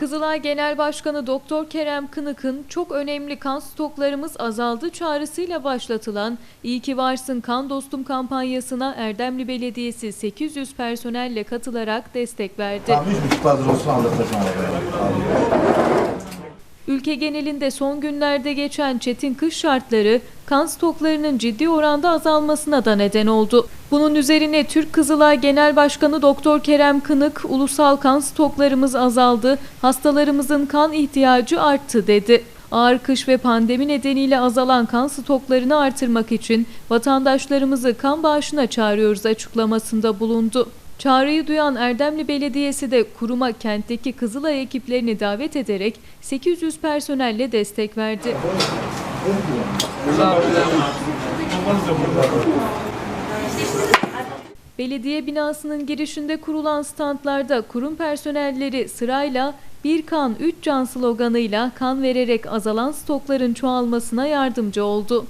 Kızılay Genel Başkanı Doktor Kerem Kınık'ın çok önemli kan stoklarımız azaldı çağrısıyla başlatılan İyi ki varsın kan dostum kampanyasına Erdemli Belediyesi 800 personelle katılarak destek verdi. Buçuk hazır olsun anlatacağım. Ülke genelinde son günlerde geçen çetin kış şartları kan stoklarının ciddi oranda azalmasına da neden oldu. Bunun üzerine Türk Kızılay Genel Başkanı Doktor Kerem Kınık, ulusal kan stoklarımız azaldı, hastalarımızın kan ihtiyacı arttı dedi. Ağır kış ve pandemi nedeniyle azalan kan stoklarını artırmak için vatandaşlarımızı kan bağışına çağırıyoruz açıklamasında bulundu. Çağrıyı duyan Erdemli Belediyesi de kuruma kentteki Kızılay ekiplerini davet ederek 800 personelle destek verdi. Belediye binasının girişinde kurulan standlarda kurum personelleri sırayla bir kan üç can sloganıyla kan vererek azalan stokların çoğalmasına yardımcı oldu.